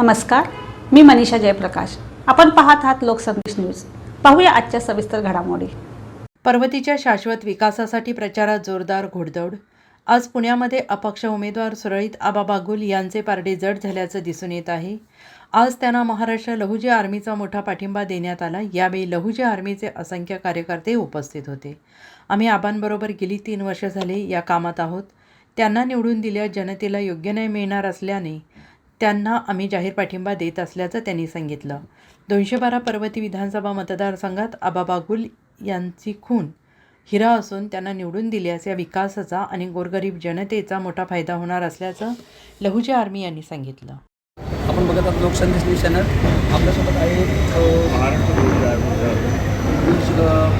नमस्कार मी मनीषा जयप्रकाश. आपण पाहत आहात लोकसंदेश न्यूज. पाहूया आजच्या सविस्तर घडामोडी. पर्वतीच्या शाश्वत विकासासाठी प्रचारात जोरदार घोडदौड. आज पुण्यामध्ये अपक्ष उमेदवार सुरळीत आबा बागुल यांचे पारडे जड झाल्याचं दिसून येत आहे. आज त्यांना महाराष्ट्र लहुजी आर्मीचा मोठा पाठिंबा देण्यात आला. यावेळी लहुजी आर्मीचे असंख्य कार्यकर्ते उपस्थित होते. आम्ही आबांबरोबर गेली तीन वर्ष झाले या कामात आहोत. त्यांना निवडून दिल्या जनतेला योग्य न्याय मिळणार असल्याने त्यांना आम्ही जाहीर पाठिंबा देत असल्याचं त्यांनी सांगितलं. दोनशे बारा पर्वती विधानसभा मतदारसंघात आबा बागुल यांची खून हिरा असून त्यांना निवडून दिल्यास या विकासाचा आणि गोरगरीब जनतेचा मोठा फायदा होणार असल्याचं लहुजी आर्मी यांनी सांगितलं. आपण बघत आहात लोकसंदेश न्यूज चॅनल. आपल्यासोबत आहे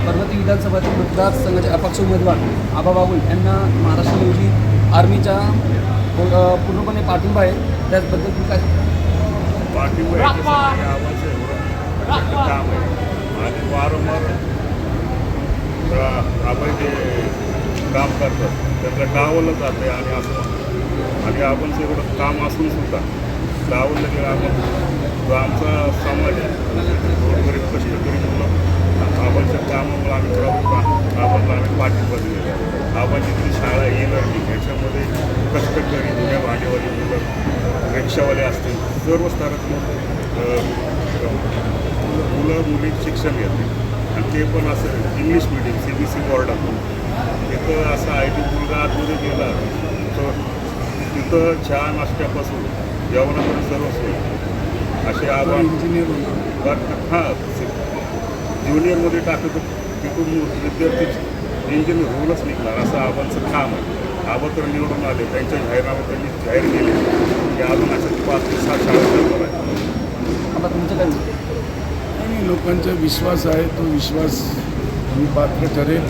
पर्वती विधानसभातील मतदारसंघाचे अपक्ष उमेदवार आबा बागुल यांना महाराष्ट्र रोजी आर्मीचा पूर्णपणे पाठिंबा आहे. त्याचबद्दल याच्यासाठी आवाज आहे. एवढं काम आहे. आणि वारंवार आपण जे काम करतात त्याचं डावलं जातं आहे आणि असं. आणि आपण एवढं काम असून सुद्धा डावलं गेलं आपण जो आमचा समाज आहे गोरगरीब कष्टकरी मुलं आबांच्या कामामुळे आम्ही प्रमुख आबांना आम्ही पाठिंबा दिलेला आहे आबांची जी शाळा ई लर्निंग याच्यामध्ये कष्टकरी जुन्या भांडेवाली मुलं रिक्षावाले असतील सर्व स्तरातून मुलं मुलं मुली शिक्षण घेते आणि ते पण असं English medium C B C बोर्डातून तिथं असं आय टी मुलगा आतमध्ये गेला. तर तिथं चहा नाश्त्यापासून जेवणापर्यंत सर्व सोय. असे आव्हान इंजिनियर हां ज्युनियरमध्ये टाकलं तर तिथून विद्यार्थी इंजिनियर होऊनच निघणार. असं आबांचं काम आहे. तर निवडून आले त्यांच्या जाहीरनामे त्यांनी जाहीर केले. की अजून अशा पाच ते सात शाळा चालणार आहे तुमचं काय? आणि लोकांचा विश्वास आहे तो विश्वास मी पात्र ठरेल.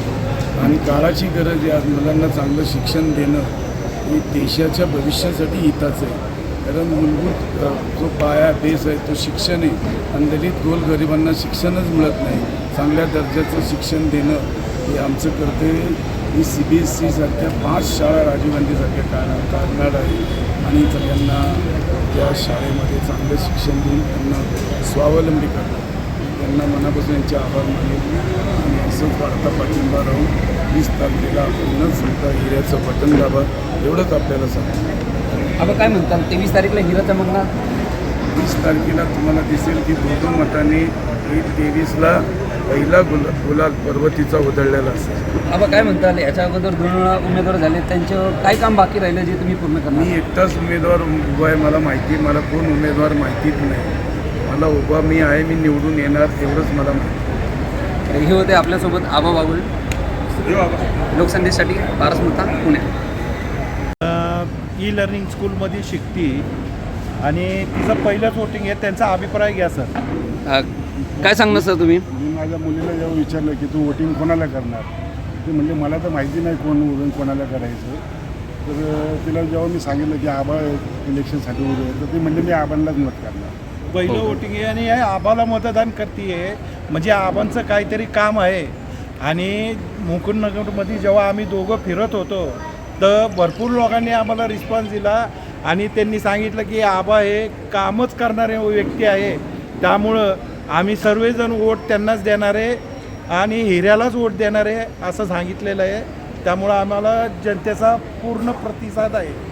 आणि काळाची गरज आहे आज मुलांना चांगलं शिक्षण देणं हे देशाच्या भविष्यासाठी हिताचं आहे. कारण मूलभूत जो पाया बेस आहे तो शिक्षण आहे. आणि दलित गोरगरिबांना शिक्षणच मिळत नाही. चांगल्या दर्जाचं शिक्षण देणं हे आमचं कर्तव्य आहे. ही सी बी एस सीसारख्या पाच शाळा राजीव गांधीसारख्या काढणार काढणार आहे. आणि सगळ्यांना त्या शाळेमध्ये चांगलं शिक्षण देऊन त्यांना स्वावलंबी करणार. त्यांना मनापासून यांचे आभार मानेल आणि असंच वाढता पाठिंबा राहून वीस तारखेला आपण न चुकता हिऱ्याचं बटन दाबा एवढंच आपल्याला सांगतो. आपण काय म्हणताल? तेवीस तारीखला हिरा चमकणार? वीस तारखेला तुम्हाला दिसेल की दोन मताने तेवीसला पहिला गुल गुलाल पर्वतीचा उधळलेला असेल. आपण काय म्हणताल? याच्या अगोदर दोन वेळा उमेदवार झाले त्यांचं काय काम बाकी राहिलं जे तुम्ही पूर्ण करणार? मी एकटाच उमेदवार उभा आहे मला माहिती आहे. मला कोण उमेदवार माहितीच नाही. मला उभा मी आहे मी निवडून येणार तेवढंच मला माहिती हे होते आपल्यासोबत आबा बागुल बाबा लोकसंदेशसाठी पारस मुथा पुणे. ई लर्निंग स्कूलमध्ये शिकती. आणि तिचं पहिलंच वोटिंग आहे त्यांचा अभिप्राय घ्या सर. अ, काय सांगणार सर तुम्ही? मी माझ्या मुलीला जेव्हा विचारलं की तू वोटिंग कोणाला करणार? ते म्हणजे मला तर माहिती नाही कोण वोटिंग कोणाला करायचं. तर अ, तिला जेव्हा मी सांगितलं की आबा इलेक्शनसाठी उभे आहे तर ती म्हणजे मी आबांनाच मत करणार. पहिलं वोटिंग आहे आणि हे आबाला मतदान करते म्हणजे आबांचं काहीतरी काम आहे. आणि मुकुंदनगरमध्ये जेव्हा आम्ही दोघं फिरत होतो तर भरपूर लोकांनी आम्हाला रिस्पॉन्स दिला. आणि त्यांनी सांगितलं की आबा हे कामच करणारे व्यक्ती आहे. त्यामुळं आम्ही सर्वजण वोट त्यांनाच देणार आहे आणि हिऱ्यालाच वोट देणार आहे असं सांगितलेलं आहे. त्यामुळं आम्हाला जनतेचा पूर्ण प्रतिसाद आहे.